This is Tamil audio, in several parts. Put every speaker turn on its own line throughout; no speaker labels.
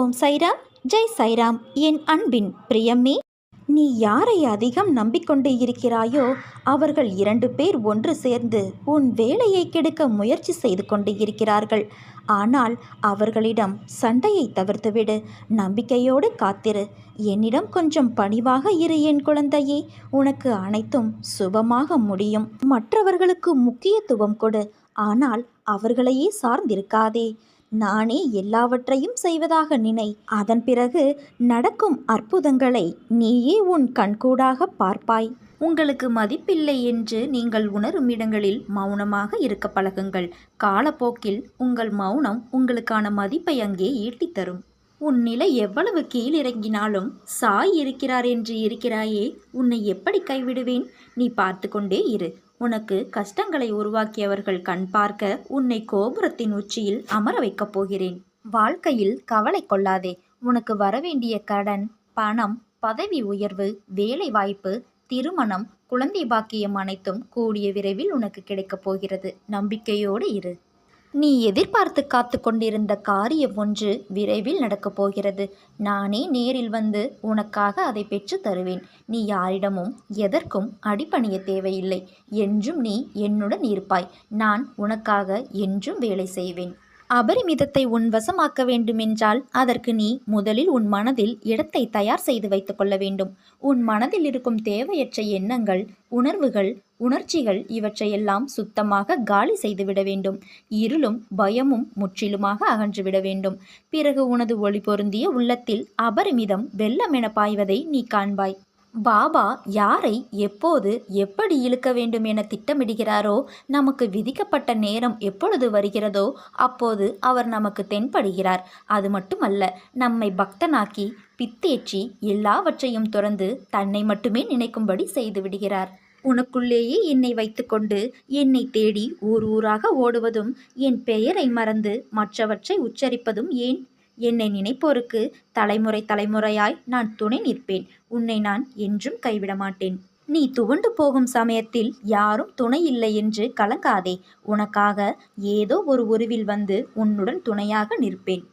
ஓம் சைராம் ஜெய் சைராம். என் அன்பின் பிரியம்மே நீ யாரை அதிகம் நம்பிக்கொண்டு இருக்கிறாயோ அவர்கள் இரண்டு பேர் ஒன்று சேர்ந்து உன் வேலையை கெடுக்க முயற்சி செய்து கொண்டு இருக்கிறார்கள். ஆனால் அவர்களிடம் சண்டையை தவிர்த்துவிடு நம்பிக்கையோடு காத்திரு. என்னிடம் கொஞ்சம் பணிவாக இரு என் குழந்தையே உனக்கு அனைத்தும் சுபமாக முடியும். மற்றவர்களுக்கு முக்கியத்துவம் கொடு ஆனால் அவர்களையே சார்ந்திருக்காதே. நானே எல்லாவற்றையும் செய்வதாக நினை. அதன் பிறகு நடக்கும் அற்புதங்களை நீயே உன் கண்கூடாக பார்ப்பாய். உங்களுக்கு மதிப்பில்லை என்று நீங்கள் உணரும் இடங்களில் மௌனமாக இருக்க பழகுங்கள். காலப்போக்கில் உங்கள் மௌனம் உங்களுக்கான மதிப்பை அங்கே ஈட்டித் தரும். உன் நிலை எவ்வளவு கீழிறங்கினாலும் சாய் இருக்கிறார் என்று இருக்கிறாயே உன்னை எப்படி கைவிடுவேன்? நீ பார்த்து கொண்டே இரு. உனக்கு கஷ்டங்களை உருவாக்கியவர்கள் கண் பார்க்க உன்னை கோபுரத்தின் உச்சியில் அமர வைக்கப் போகிறேன். வாழ்க்கையில் கவலை கொள்ளாதே. உனக்கு வரவேண்டிய கடன் பணம் பதவி உயர்வு வேலை வாய்ப்பு திருமணம் குழந்தை பாக்கியம் அனைத்தும் கூடிய விரைவில் உனக்கு கிடைக்கப் போகிறது. நம்பிக்கையோடு இரு. நீ எதிர்பார்த்து காத்து கொண்டிருந்த காரியம் ஒன்று விரைவில் நடக்கப் போகிறது. நானே நேரில் வந்து உனக்காக அதை பெற்று தருவேன். நீ யாரிடமும் எதற்கும் அடிப்பணிய தேவையில்லை. என்றும் நீ என்னுடன் இருப்பாய். நான் உனக்காக என்றும் வேலை செய்வேன். அபரிமிதத்தை உன் வசமாக்க வேண்டுமென்றால் அதற்கு நீ முதலில் உன் மனதில் இடத்தை தயார் செய்து வைத்துக் கொள்ள வேண்டும். உன் மனதில் இருக்கும் தேவையற்ற எண்ணங்கள் உணர்வுகள் உணர்ச்சிகள் இவற்றையெல்லாம் சுத்தமாக காலி செய்துவிட வேண்டும். இருளும் பயமும் முற்றிலுமாக அகன்றுவிட வேண்டும். பிறகு உனது ஒளி பொருந்திய உள்ளத்தில் அபரிமிதம் வெள்ளமென பாய்வதை நீ காண்பாய். பாபா யாரை எப்போது எப்படி இழுக்க வேண்டும் என திட்டமிடுகிறாரோ நமக்கு விதிக்கப்பட்ட நேரம் எப்பொழுது வருகிறதோ அப்போது அவர் நமக்கு தென்படுகிறார். அது மட்டுமல்ல நம்மை பக்தனாக்கி பித்தேற்றி எல்லாவற்றையும் துறந்து தன்னை மட்டுமே நினைக்கும்படி செய்து விடுகிறார். உனக்குள்ளேயே என்னை வைத்துக்கொண்டு என்னை தேடி ஊர் ஊராக ஓடுவதும் என் பெயரை மறந்து மற்றவற்றை உச்சரிப்பதும் ஏன்? என்னை நினைப்போருக்கு தலைமுறை தலைமுறையாய் நான் துணை நிற்பேன். உன்னை நான் என்றும் கைவிட மாட்டேன் நீ துவண்டு போகும் சமயத்தில் யாரும் துணை இல்லை என்று கலங்காதே. உனக்காக ஏதோ ஒரு உருவில் வந்து உன்னுடன் துணையாக நிற்பேன்.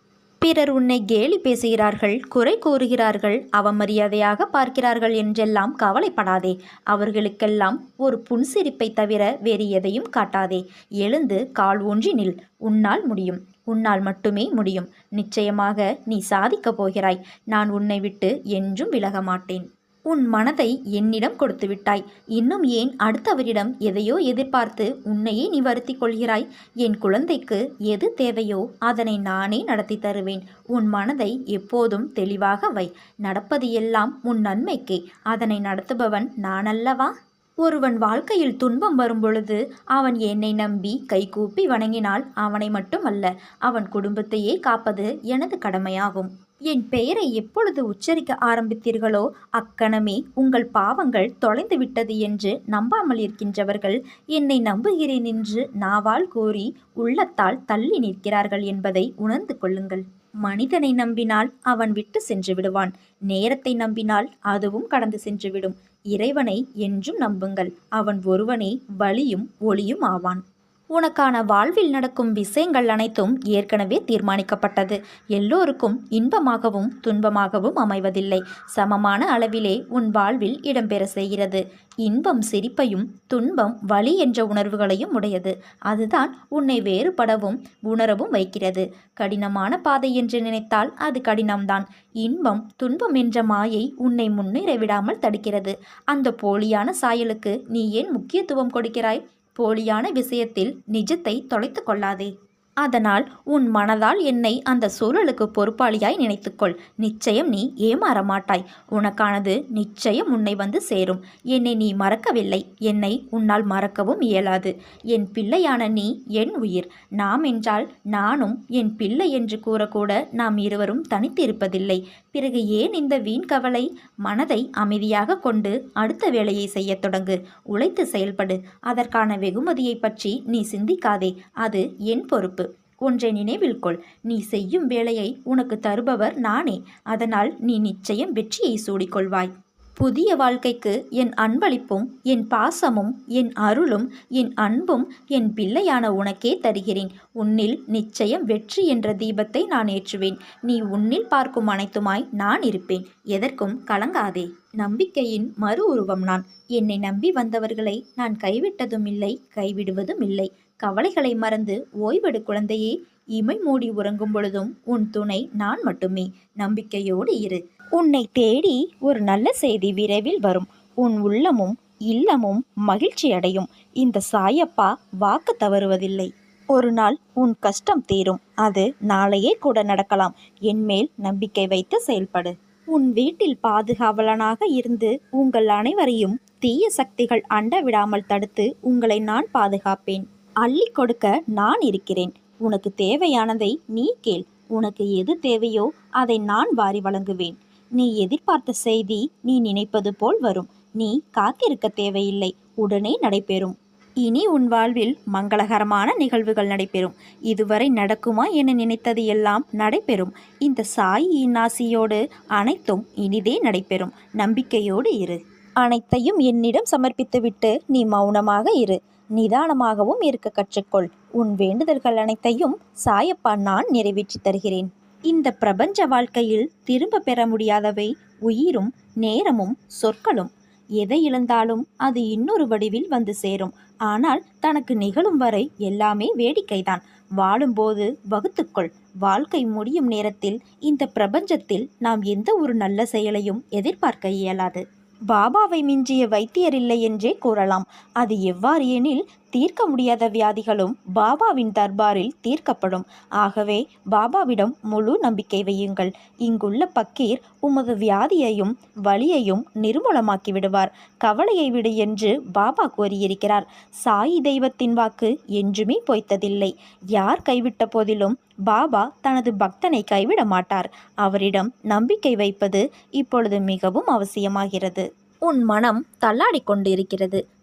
பிறர் உன்னை கேலி பேசுகிறார்கள் குறை கூறுகிறார்கள் அவமரியாதையாக பார்க்கிறார்கள் என்றெல்லாம் கவலைப்படாதே. அவர்களுக்கெல்லாம் ஒரு புன்சிரிப்பை தவிர வேறு எதையும் காட்டாதே. எழுந்து கால் ஊன்றி நில். உன்னால் முடியும். உன்னால் மட்டுமே முடியும். நிச்சயமாக நீ சாதிக்கப் போகிறாய். நான் உன்னை விட்டு என்றும் விலக மாட்டேன். உன் மனதை என்னிடம் கொடுத்து விட்டாய். இன்னும் ஏன் அடுத்தவரிடம் எதையோ எதிர்பார்த்து உன்னையே நீ வருத்தி கொள்கிறாய்? என் குழந்தைக்கு எது தேவையோ அதனை நானே நடத்தி தருவேன். உன் மனதை எப்போதும் தெளிவாக வை. நடப்பது எல்லாம் உன் நன்மைக்கே. அதனை நடத்துபவன் நானல்லவா? ஒருவன் வாழ்க்கையில் துன்பம் வரும்பொழுது அவன் என்னை நம்பி கைகூப்பி வணங்கினால் அவனை மட்டுமல்ல அவன் குடும்பத்தையே காப்பது எனது கடமையாகும். என் பெயரை எப்பொழுது உச்சரிக்க ஆரம்பித்தீர்களோ அக்கணமே உங்கள் பாவங்கள் தொலைந்து விட்டது என்று நம்பாமல் இருக்கின்றவர்கள் என்னை நம்புகிறேன் என்று நாவால் கூறி உள்ளத்தால் தள்ளி நிற்கிறார்கள் என்பதை உணர்ந்து கொள்ளுங்கள். மனிதனை நம்பினால் அவன் விட்டு சென்று விடுவான். நேரத்தை நம்பினால் அதுவும் கடந்து சென்றுவிடும் இறைவனை என்றும் நம்புங்கள். அவன் ஒருவனே வழியும் ஒளியும் ஆவான். உனக்கான வாழ்வில் நடக்கும் விஷயங்கள் அனைத்தும் ஏற்கனவே தீர்மானிக்கப்பட்டது. எல்லோருக்கும் இன்பமாகவும் துன்பமாகவும் அமைவதில்லை. சமமான அளவிலே உன் வாழ்வில் இடம்பெற செய்கிறது. இன்பம் சிரிப்பையும் துன்பம் வலி என்ற உணர்வுகளையும் உடையது. அதுதான் உன்னை வேறுபடவும் உணரவும் வைக்கிறது. கடினமான பாதை என்று நினைத்தால் அது கடினம்தான். இன்பம் துன்பம் என்ற மாயை உன்னை முன்னேற விடாமல் தடுக்கிறது. அந்த போலியான சாயலுக்கு நீ ஏன் முக்கியத்துவம் கொடுக்கிறாய்? போலியான விஷயத்தில் நிஜத்தை தொலைத்து கொள்ளாதே. அதனால் உன் மனதால் என்னை அந்த சூழலுக்கு பொறுப்பாளியாய் நினைத்துக்கொள். நிச்சயம் நீ ஏமாற மாட்டாய் உனக்கானது நிச்சயம் உன்னை வந்து சேரும். என்னை நீ மறக்கவில்லை. என்னை உன்னால் மறக்கவும் இயலாது. என் பிள்ளையான நீ என் உயிர். நாம் என்றால் நானும் என் பிள்ளை என்று கூறக்கூட நாம் இருவரும் தனித்திருப்பதில்லை. பிறகு ஏன் இந்த வீண் கவலை? மனதை அமைதியாக கொண்டு அடுத்த வேலையை செய்யத் தொடங்கு. உழைத்து செயல்படு. அதற்கான வெகுமதியை பற்றி நீ சிந்திக்காதே. அது என் பொறுப்பு. ஒன்றை நினைவில் கொள். நீ செய்யும் வேலையை உனக்கு தருபவர் நானே. அதனால் நீ நிச்சயம் வெற்றியை சூடிக்கொள்வாய். புதிய வாழ்க்கைக்கு என் அன்பளிப்பும் என் பாசமும் என் அருளும் என் அன்பும் என் பிள்ளையான உனக்கே தருகிறேன். உன்னில் நிச்சயம் வெற்றி என்ற தீபத்தை நான் ஏற்றுவேன். நீ உன்னில் பார்க்கும் அனைத்துமாய் நான் இருப்பேன். எதற்கும் கலங்காதே. நம்பிக்கையின் மறு உருவம் நான். என்னை நம்பி வந்தவர்களை நான் கைவிட்டதும் இல்லை கைவிடுவதும் இல்லை கவலைகளை மறந்து ஓய்வெடு குழந்தையே இமை மூடி உறங்கும் பொழுதும் உன் துணை நான் மட்டுமே. நம்பிக்கையோடு இரு. உன்னை தேடி ஒரு நல்ல செய்தி விரைவில் வரும். உன் உள்ளமும் இல்லமும் மகிழ்ச்சி அடையும். இந்த சாயப்பா வாக்கு தவறுவதில்லை. ஒரு நாள் உன் கஷ்டம் தீரும். அது நாளையே கூட நடக்கலாம். என்மேல் நம்பிக்கை வைத்து செயல்படு. உன் வீட்டில் பாதுகாவலனாக இருந்து உங்கள் அனைவரையும் தீய சக்திகள் அண்ட விடாமல் தடுத்து உங்களை நான் பாதுகாப்பேன். அள்ளி கொடுக்க நான் இருக்கிறேன். உனக்கு தேவையானதை நீ கேள். உனக்கு எது தேவையோ அதை நான் வாரி வழங்குவேன். நீ எதிர்பார்த்த செய்தி நீ நினைப்பது போல் வரும். நீ காத்திருக்க தேவையில்லை. உடனே நடைபெறும். இனி உன் வாழ்வில் மங்களகரமான நிகழ்வுகள் நடைபெறும். இதுவரை நடக்குமா என நினைத்தது எல்லாம் நடைபெறும். இந்த சாயியின் ஆசியோடு அனைத்தும் இனிதே நடைபெறும். நம்பிக்கையோடு இரு. அனைத்தையும் என்னிடம் சமர்ப்பித்துவிட்டு நீ மௌனமாக இரு. நிதானமாகவும் இருக்க கற்றுக்கொள். உன் வேண்டுதல்கள் அனைத்தையும் சாயப்பா நான் நிறைவேற்றி தருகிறேன். இந்த பிரபஞ்ச வாழ்க்கையில் திரும்ப பெற முடியாதவை உயிரும் நேரமும் சொற்களும். எதை இழந்தாலும் அது இன்னொரு வடிவில் வந்து சேரும். ஆனால் தனக்கு நிகழும் வரை எல்லாமே வேடிக்கைதான். வாழும்போது வகுத்துக்கொள். வாழ்க்கை முடியும் நேரத்தில் இந்த பிரபஞ்சத்தில் நாம் எந்த ஒரு நல்ல செயலையும் எதிர்பார்க்க இயலாது. பாபாவை மிஞ்சிய வைத்தியர் இல்லை என்றே கூறலாம். அது எவ்வாறு எனில் தீர்க்க முடியாத வியாதிகளும் பாபாவின் தர்பாரில் தீர்க்கப்படும். ஆகவே பாபாவிடம் முழு நம்பிக்கை வையுங்கள். இங்குள்ள பக்கீர் உமது வியாதியையும் வலியையும் நிர்மூலமாக்கி விடுவார் கவலையை விடு என்று பாபா கூறியிருக்கிறார். சாயி தெய்வத்தின் வாக்கு என்றுமே பொய்த்ததில்லை. யார் கைவிட்ட போதிலும் பாபா தனது பக்தனை கைவிட மாட்டார். அவரிடம் நம்பிக்கை வைப்பது இப்பொழுது மிகவும் அவசியமாகிறது. உன் மனம் தள்ளாடி கொண்டிருக்கிறது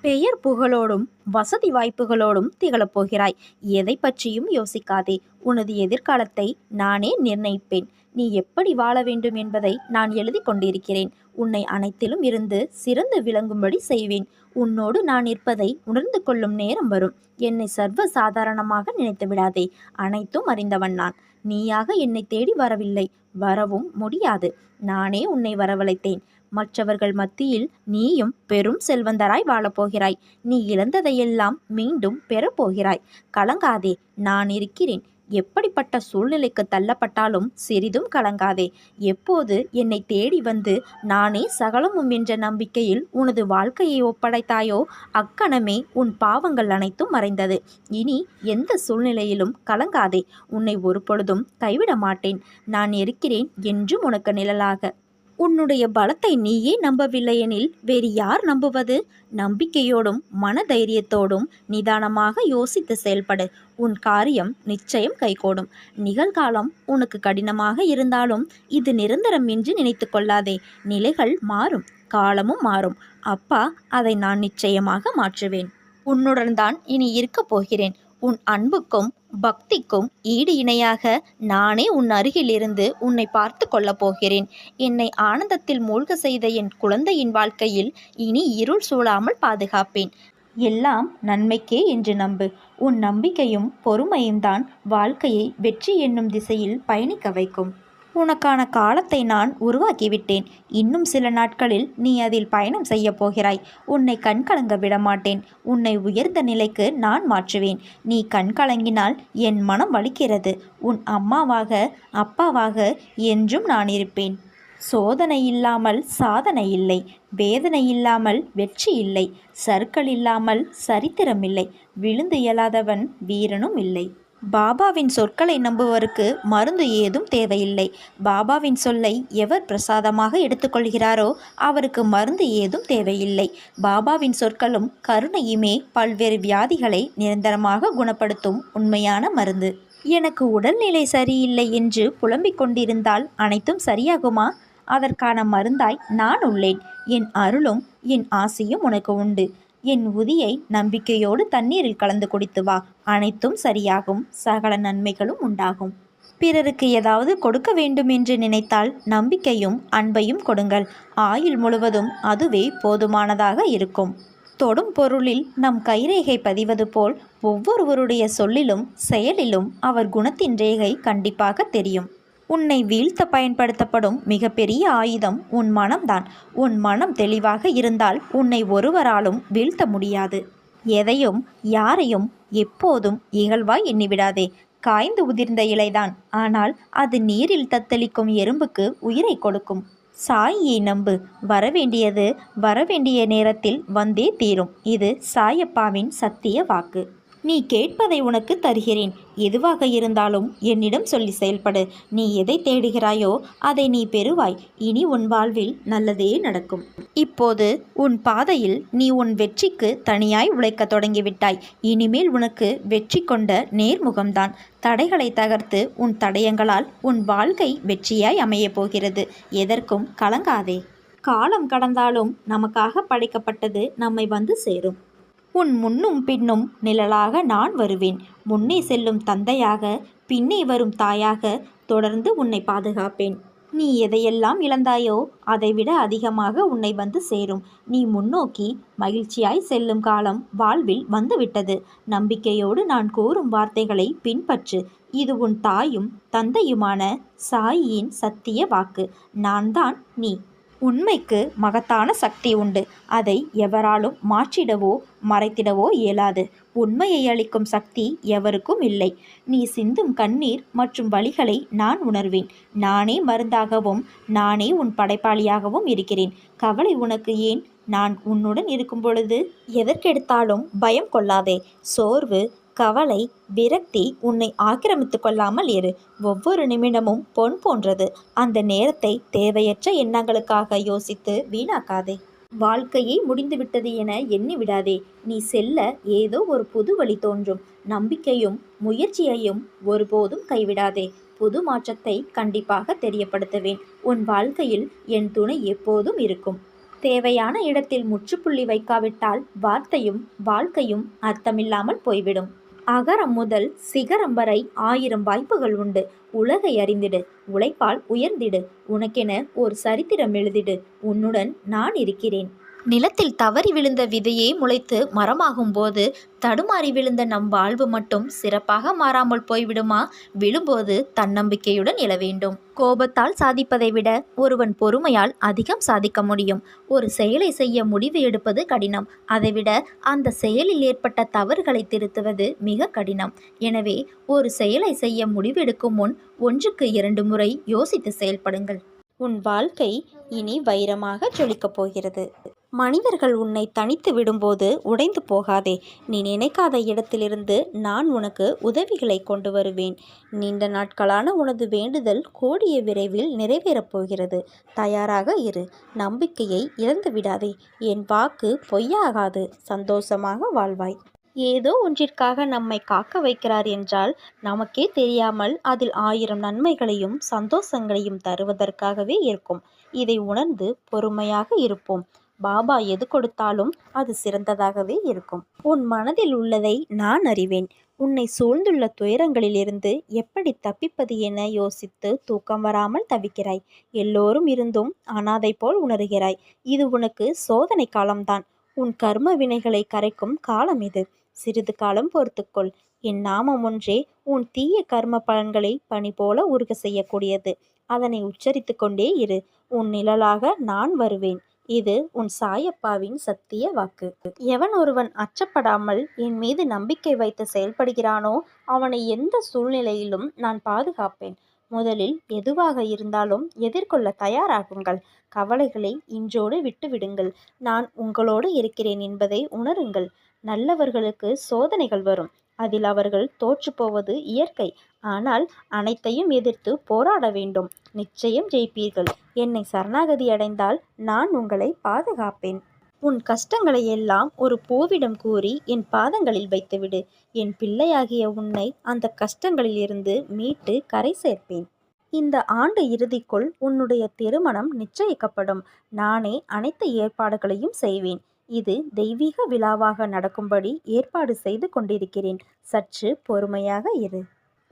பெயர் புகழோடும் வசதி வாய்ப்புகளோடும் திகழப் போகிறாய் எதை பற்றியும் யோசிக்காதே. உனது எதிர்காலத்தை நானே நிர்ணயிப்பேன். நீ எப்படி வாழ வேண்டும் என்பதை நான் எழுதி கொண்டிருக்கிறேன். உன்னை அனைத்திலும் இருந்து சிறந்து விளங்கும்படி செய்வேன். உன்னோடு நான் இருப்பதை உணர்ந்து கொள்ளும் நேரம் வரும். என்னை சர்வ சாதாரணமாக நினைத்து விடாதே. அனைத்தும் அறிந்தவன் நான். நீயாக என்னை தேடி வரவில்லை. வரவும் முடியாது. நானே உன்னை வரவழைத்தேன். மற்றவர்கள் மத்தியில் நீயும் பெரும் செல்வந்தராய் வாழப்போகிறாய். நீ இழந்ததையெல்லாம் மீண்டும் பெறப்போகிறாய். கலங்காதே நான் இருக்கிறேன். எப்படிப்பட்ட சூழ்நிலைக்கு தள்ளப்பட்டாலும் சிறிதும் கலங்காதே. எப்போது என்னை தேடி வந்து நானே சகலமும் என்ற நம்பிக்கையில் உனது வாழ்க்கையை ஒப்படைத்தாயோ அக்கணமே உன் பாவங்கள் அனைத்தும் மறைந்தது. இனி எந்த சூழ்நிலையிலும் கலங்காதே. உன்னை ஒரு பொழுதும் கைவிட மாட்டேன். நான் இருக்கிறேன் என்றும் உனக்கு நிழலாக. உன்னுடைய பலத்தை நீயே நம்பவில்லையெனில் வேறு யார் நம்புவது? நம்பிக்கையோடும் மன தைரியத்தோடும் நிதானமாக யோசித்து செயல்படு. உன் காரியம் நிச்சயம் கைகூடும். நிகழ்காலம் உனக்கு கடினமாக இருந்தாலும் இது நிரந்தரம் என்று நினைத்து கொள்ளாதே. நிலைகள் மாறும். காலமும் மாறும். அப்பா அதை நான் நிச்சயமாக மாற்றுவேன். உன்னுடன் தான் இனி இருக்கப் போகிறேன். உன் அன்புக்கும் பக்திக்கும் ஈடு இணையாக நானே உன் அருகிலிருந்து உன்னை பார்த்து கொள்ளப் போகிறேன். என்னை ஆனந்தத்தில் மூழ்க செய்த என் குழந்தையின் வாழ்க்கையில் இனி இருள் சூழாமல் பாதுகாப்பேன். எல்லாம் நன்மைக்கே என்று நம்பு. உன் நம்பிக்கையும் பொறுமையும் தான் வாழ்க்கையை வெற்றி என்னும் திசையில் பயணிக்க வைக்கும். உனக்கான காலத்தை நான் உருவாக்கிவிட்டேன். இன்னும் சில நாட்களில் நீ அதில் பயணம் செய்யப் போகிறாய். உன்னை கண்கலங்க விடமாட்டேன். உன்னை உயர்ந்த நிலைக்கு நான் மாற்றுவேன். நீ கண்கலங்கினால் என் மனம் வலிக்கிறது. உன் அம்மாவாக அப்பாவாக என்றும் நான் இருப்பேன். சோதனை இல்லாமல் சாதனை இல்லை. வேதனை இல்லாமல் வெற்றி இல்லை. சர்க்கள் இல்லாமல் சரித்திரம் இல்லை. விழுந்து இயலாதவன் வீரனும் இல்லை. பாபாவின் சொற்களை நம்புவருக்கு மருந்து ஏதும் தேவையில்லை. பாபாவின் சொல்லை எவர் பிரசாதமாக எடுத்துக்கொள்கிறாரோ அவருக்கு மருந்து ஏதும் தேவையில்லை. பாபாவின் சொற்களும் கருணையுமே பல்வேறு வியாதிகளை நிரந்தரமாக குணப்படுத்தும் உண்மையான மருந்து. எனக்கு உடல்நிலை சரியில்லை என்று புலம்பிக் கொண்டிருந்தால் அனைத்தும் சரியாகுமா? அதற்கான மருந்தாய் நான் உள்ளேன். என் அருளும் என் ஆசையும் உனக்கு உண்டு. என் உதியை நம்பிக்கையோடு தண்ணீரில் கலந்து குடித்து வா. அனைத்தும் சரியாகும். சகல நன்மைகளும் உண்டாகும். பிறருக்கு ஏதாவது கொடுக்க வேண்டும் என்று நினைத்தால் நம்பிக்கையும் அன்பையும் கொடுங்கள். ஆயுள் முழுவதும் அதுவே போதுமானதாக இருக்கும். தொடும் பொருளில் நம் கைரேகை பதிவது போல் ஒவ்வொருவருடைய சொல்லிலும் செயலிலும் அவர் குணத்தின் ரேகை கண்டிப்பாக தெரியும். உன்னை வீழ்த்த பயன்படுத்தப்படும் மிகப்பெரிய ஆயுதம் உன் மனம்தான். உன் மனம் தெளிவாக இருந்தால் உன்னை ஒருவராலும் வீழ்த்த முடியாது. எதையும் யாரையும் எப்போதும் இகழ்வாய் எண்ணிவிடாதே. காய்ந்து உதிர்ந்த இலைதான். ஆனால் அது நீரில் தத்தளிக்கும் எறும்புக்கு உயிரை கொடுக்கும். சாயியை நம்பு. வரவேண்டியது வரவேண்டிய நேரத்தில் வந்தே தீரும். இது சாயப்பாவின் சத்திய வாக்கு. நீ கேட்பதை உனக்கு தருகிறேன். எதுவாக இருந்தாலும் என்னிடம் சொல்லி செயல்படு. நீ எதை தேடுகிறாயோ அதை நீ பெறுவாய். இனி உன் வாழ்வில் நல்லதே நடக்கும். இப்போது உன் பாதையில் நீ உன் வெற்றிக்கு தனியாய் உழைக்க தொடங்கிவிட்டாய். இனிமேல் உனக்கு வெற்றி கொண்ட நேர்முகம்தான். தடைகளை தகர்த்து உன் தடயங்களால் உன் வாழ்க்கை வெற்றியாய் அமையப் போகிறது. எதற்கும் கலங்காதே. காலம் கடந்தாலும் நமக்காக படைக்கப்பட்டது நம்மை வந்து சேரும். உன் முன்னும் பின்னும் நிழலாக நான் வருவேன். முன்னே செல்லும் தந்தையாக பின்னே வரும் தாயாக தொடர்ந்து உன்னை பாதுகாப்பேன். நீ எதையெல்லாம் இழந்தாயோ அதைவிட அதிகமாக உன்னை வந்து சேரும். நீ முன்னோக்கி மகிழ்ச்சியாய் செல்லும் காலம் வாழ்வில் வந்துவிட்டது. நம்பிக்கையோடு நான் கூறும் வார்த்தைகளை பின்பற்று. இது உன் தாயும் தந்தையுமான சாயியின் சத்திய வாக்கு. நான் தான் நீ. உண்மைக்கு மகத்தான சக்தி உண்டு. அதை எவராலும் மாற்றிடவோ மறைத்திடவோ இயலாது. உண்மையை அளிக்கும் சக்தி எவருக்கும் இல்லை. நீ சிந்தும் கண்ணீர் மற்றும் வழிகளை நான் உணர்வேன். நானே மருந்தாகவும் நானே உன் படைப்பாளியாகவும் இருக்கிறேன். கவலை உனக்கு ஏன்? நான் உன்னுடன் இருக்கும் பொழுது எதற்கெடுத்தாலும் பயம் கொள்ளாதே. சோர்வு கவலை விரக்தி உன்னை ஆக்கிரமித்து கொள்ளாமல் இரு. ஒவ்வொரு நிமிடமும் பொன் போன்றது. அந்த நேரத்தை தேவையற்ற எண்ணங்களுக்காக யோசித்து வீணாக்காதே. வாழ்க்கையே முடிந்துவிட்டது என எண்ணி விடாதே நீ செல்ல ஏதோ ஒரு புது வழி தோன்றும். நம்பிக்கையும் முயற்சியையும் ஒருபோதும் கைவிடாதே. புது மாற்றத்தை கண்டிப்பாக தெரியப்படுத்துவேன். உன் வாழ்க்கையில் என் துணை எப்போதும் இருக்கும். தேவையான இடத்தில் முற்றுப்புள்ளி வைக்காவிட்டால் வார்த்தையும் வாழ்க்கையும் அர்த்தமில்லாமல் போய்விடும். அகரம் முதல் சிகரம் வரை ஆயிரம் வாய்ப்புகள் உண்டு. உலகை அறிந்திடு உழைப்பால் உயர்ந்திடு. உனக்கென ஒரு சரித்திரம் எழுதிடு. உன்னுடன் நான் இருக்கிறேன். நிலத்தில் தவறி விழுந்த விதையே முளைத்து மரமாகும் போது தடுமாறி விழுந்த நம் வாழ்வு மட்டும் சிறப்பாக மாறாமல் போய்விடுமா? விழும்போது தன்னம்பிக்கையுடன் எழ வேண்டும். கோபத்தால் சாதிப்பதை விட ஒருவன் பொறுமையால் அதிகம் சாதிக்க முடியும். ஒரு செயலை செய்ய முடிவு எடுப்பது கடினம். அதைவிட அந்த செயலில் ஏற்பட்ட தவறுகளை திருத்துவது மிக கடினம். எனவே ஒரு செயலை செய்ய முடிவெடுக்கும் முன் ஒன்றுக்கு இரண்டு முறை யோசித்து செயல்படுங்கள். உன் வாழ்க்கை இனி வைரமாக ஜொலிக்கப் போகிறது. மனிதர்கள் உன்னை தனித்து விடும்போது உடைந்து போகாதே. நீ நினைக்காத இடத்திலிருந்து நான் உனக்கு உதவிகளை கொண்டு வருவேன். நீண்ட நாட்களான உனது வேண்டுதல் கூடிய விரைவில் நிறைவேறப் போகிறது. தயாராக இரு. நம்பிக்கையை இழந்து விடாதே. என் வாக்கு பொய்யாகாது. சந்தோஷமாக வாழ்வாய். ஏதோ ஒன்றிற்காக நம்மை காக்க வைக்கிறார் என்றால் நமக்கே தெரியாமல் அதில் ஆயிரம் நன்மைகளையும் சந்தோஷங்களையும் தருவதற்காகவே இருக்கும். இதை உணர்ந்து பொறுமையாக இருப்போம். பாபா எது கொடுத்தாலும் அது சிறந்ததாகவே இருக்கும். உன் மனதில் உள்ளதை நான் அறிவேன். உன்னை சூழ்ந்துள்ள துயரங்களிலிருந்து எப்படி தப்பிப்பது என யோசித்து தூக்கம் வராமல் தவிக்கிறாய். எல்லோரும் இருந்தும் அனாதை போல் உணர்கிறாய். இது உனக்கு சோதனை காலம்தான். உன் கர்ம வினைகளை கரைக்கும் காலம் இது. சிறிது காலம் பொறுத்துக்கொள். என் நாமம் ஒன்றே உன் தீய கர்ம பலன்களை பனி போல உருக செய்யக்கூடியது. அதனை உச்சரித்து கொண்டே இரு. உன் நிழலாக நான் வருவேன். இது உன் சாயப்பாவின் சத்திய வாக்கு. எவன் ஒருவன் அச்சப்படாமல் என் மீது நம்பிக்கை வைத்து செயல்படுகிறானோ அவனை எந்த சூழ்நிலையிலும் நான் பாதுகாப்பேன். முதலில் எதுவாக இருந்தாலும் எதிர்கொள்ள தயாராகுங்கள். கவலைகளை இன்றோடு விட்டுவிடுங்கள். நான் உங்களோடு இருக்கிறேன் என்பதை உணருங்கள். நல்லவர்களுக்கு சோதனைகள் வரும். அதில் அவர்கள் தோற்றுப்போவது இயற்கை. ஆனால் அனைத்தையும் எதிர்த்து போராட வேண்டும். நிச்சயம் ஜெயிப்பீர்கள். என்னை சரணாகதி அடைந்தால் நான் உங்களை பாதுகாப்பேன். உன் கஷ்டங்களை எல்லாம் ஒரு பூவிடம் கூறி என் பாதங்களில் வைத்துவிடு. என் பிள்ளையாகிய உன்னை அந்த கஷ்டங்களிலிருந்து மீட்டு கரை சேர்ப்பேன். இந்த ஆண்டு இறுதிக்குள் உன்னுடைய திருமணம் நிச்சயிக்கப்படும். நானே அனைத்து ஏற்பாடுகளையும் செய்வேன். இது தெய்வீக விழாவாக நடக்கும்படி ஏற்பாடு செய்து கொண்டிருக்கிறேன். சற்று பொறுமையாக இரு.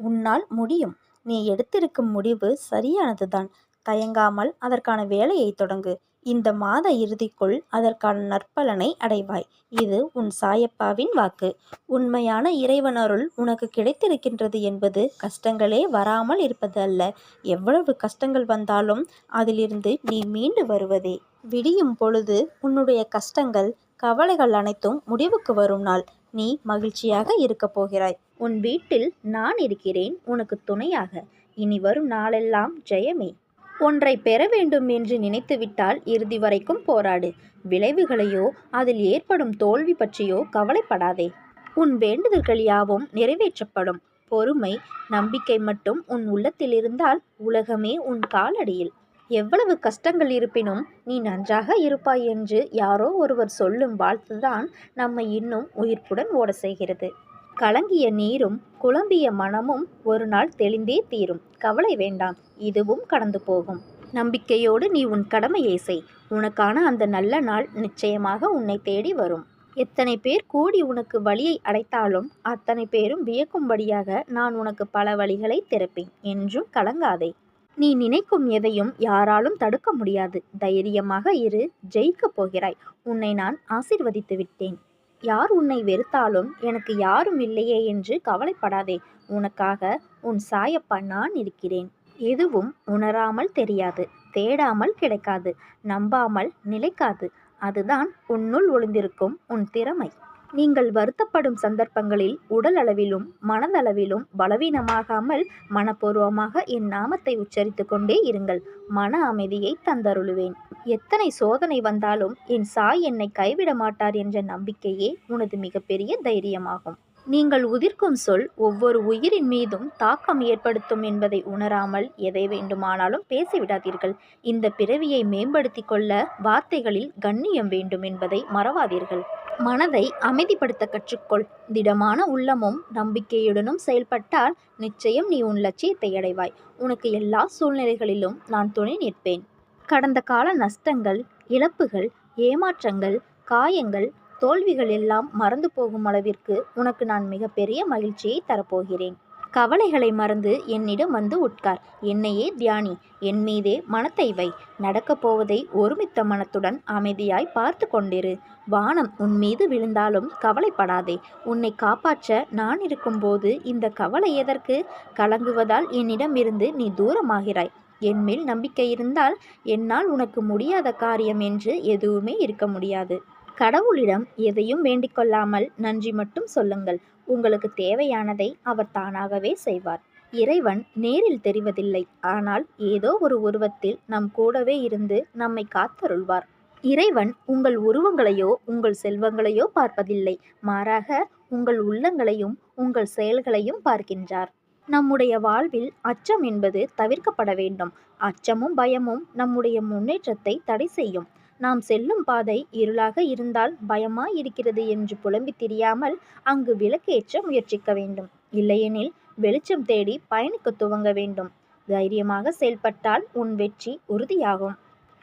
உன்னால் முடியும். நீ எடுத்திருக்கும் முடிவு சரியானதுதான். தயங்காமல் அதற்கான வேலையை தொடங்கு. இந்த மாத இறுதிக்குள் அதற்கான நற்பலனை அடைவாய். இது உன் சாயப்பாவின் வாக்கு. உண்மையான இறைவனருள் உனக்கு கிடைத்திருக்கின்றது என்பது கஷ்டங்களே வராமல் இருப்பது அல்ல. எவ்வளவு கஷ்டங்கள் வந்தாலும் அதிலிருந்து நீ மீண்டு வருவதே. விடியும் பொழுது உன்னுடைய கஷ்டங்கள் கவலைகள் அனைத்தும் முடிவுக்கு வரும் நாள். நீ மகிழ்ச்சியாக இருக்கப் போகிறாய். உன் வீட்டில் நான் இருக்கிறேன் உனக்கு துணையாக. இனி வரும் நாளெல்லாம் ஜெயமே. ஒன்றை பெற வேண்டும் என்று நினைத்துவிட்டால் இறுதி வரைக்கும் போராடு. விளைவுகளையோ அதில் ஏற்படும் தோல்வி பற்றியோ கவலைப்படாதே. உன் வேண்டுதல்கள் யாவும் நிறைவேற்றப்படும். பொறுமை நம்பிக்கை மட்டும் உன் உள்ளத்தில் இருந்தால் உலகமே உன் காலடியில். எவ்வளவு கஷ்டங்கள் இருப்பினும் நீ நன்றாக இருப்பாய் என்று யாரோ ஒருவர் சொல்லும் வாழ்த்துதான் நம்மை இன்னும் உயிர்ப்புடன் ஓட செய்கிறது கலங்கிய நீரும் குழம்பிய மனமும் ஒரு நாள் தெளிந்தே தீரும். கவலை வேண்டாம் இதுவும் கடந்து போகும். நம்பிக்கையோடு நீ உன் கடமையை செய். உனக்கான அந்த நல்ல நாள் நிச்சயமாக உன்னை தேடி வரும். எத்தனை பேர் கூடி உனக்கு வழியை அடைத்தாலும் அத்தனை பேரும் வியக்கும்படியாக நான் உனக்கு பல வழிகளை திறப்பேன். என்றும் கலங்காதே. நீ நினைக்கும் எதையும் யாராலும் தடுக்க முடியாது. தைரியமாக இரு ஜெயிக்கப் போகிறாய். உன்னை நான் ஆசிர்வதித்து விட்டேன். யார் உன்னை வெறுத்தாலும் எனக்கு யாரும் இல்லையே என்று கவலைப்படாதே. உனக்காக உன் சாயப்பா நான் இருக்கிறேன். எதுவும் உணராமல் தெரியாது. தேடாமல் கிடைக்காது. நம்பாமல் நிலைக்காது. அதுதான் உன்னுள் ஒளிந்திருக்கும் உன் திறமை. நீங்கள் வருத்தப்படும் சந்தர்ப்பங்களில் உடல் அளவிலும் மனதளவிலும் பலவீனமாகாமல் மனப்பூர்வமாக என் நாமத்தை உச்சரித்து கொண்டே இருங்கள். மன அமைதியை தந்தருளுவேன். எத்தனை சோதனை வந்தாலும் என் சாய் என்னை கைவிட மாட்டார் என்ற நம்பிக்கையே உனது மிகப்பெரிய தைரியமாகும். நீங்கள் உதிர்க்கும் சொல் ஒவ்வொரு உயிரின் மீதும் தாக்கம் ஏற்படுத்தும் என்பதை உணராமல் எதை வேண்டுமானாலும் பேசிவிடாதீர்கள். இந்த பிறவியை மேம்படுத்தி கொள்ள வார்த்தைகளில் கண்ணியம் வேண்டும் என்பதை மறவாதீர்கள். மனதை அமைதிப்படுத்த கற்றுக்கொள். திடமான உள்ளமும் நம்பிக்கையுடனும் செயல்பட்டால் நிச்சயம் நீ உன் லட்சியத்தை அடைவாய். உனக்கு எல்லா சூழ்நிலைகளிலும் நான் துணை நிற்பேன். கடந்த கால நஷ்டங்கள் இழப்புகள் ஏமாற்றங்கள் காயங்கள் தோல்விகள் எல்லாம் மறந்து போகும் அளவிற்கு உனக்கு நான் மிகப்பெரிய மகிழ்ச்சியை தரப்போகிறேன். கவலைகளை மறந்து என்னிடம் வந்து உட்கார். என்னையே தியானி. என் மீதே மனத்தை வை. நடக்கப் போவதை ஒருமித்த மனத்துடன் அமைதியாய் பார்த்து கொண்டிரு. வானம் உன் மீது விழுந்தாலும் கவலைப்படாதே. உன்னை காப்பாற்ற நான் இருக்கும்போது இந்த கவலை எதற்கு? கலங்குவதால் என்னிடமிருந்து நீ தூரமாகிறாய். என்மேல் நம்பிக்கை இருந்தால் என்னால் உனக்கு முடியாத காரியம் என்று எதுவுமே இருக்க முடியாது. கடவுளிடம் எதையும் வேண்டிக்கொள்ளாமல் நன்றி மட்டும் சொல்லுங்கள். உங்களுக்கு தேவையானதை அவர் தானாகவே செய்வார். இறைவன் நேரில் தெரிவதில்லை. ஆனால் ஏதோ ஒரு உருவத்தில் நம் கூடவே இருந்து நம்மை காத்தருள்வார். இறைவன் உங்கள் உருவங்களையோ உங்கள் செல்வங்களையோ பார்ப்பதில்லை. மாறாக உங்கள் உள்ளங்களையும் உங்கள் செயல்களையும் பார்க்கின்றார். நம்முடைய வாழ்வில் அச்சம் என்பது தவிர்க்கப்பட வேண்டும். அச்சமும் பயமும் நம்முடைய முன்னேற்றத்தை தடை செய்யும். நாம் செல்லும் பாதை இருளாக இருந்தால் பயமா இருக்கிறது என்று புலம்பி திரியாமல் அங்கு விளக்கேற்ற முயற்சிக்க வேண்டும். இல்லையெனில் வெளிச்சம் தேடி பயணிக்க துவங்க வேண்டும். தைரியமாக செயல்பட்டால் உன் வெற்றி உறுதியாகும்.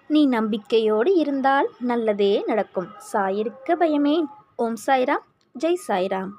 நீ நம்பிக்கையோடு இருந்தால் நல்லதே நடக்கும். சாயிருக்க பயமேன். ஓம் சாய்ராம். ஜெய் சாய்ராம்.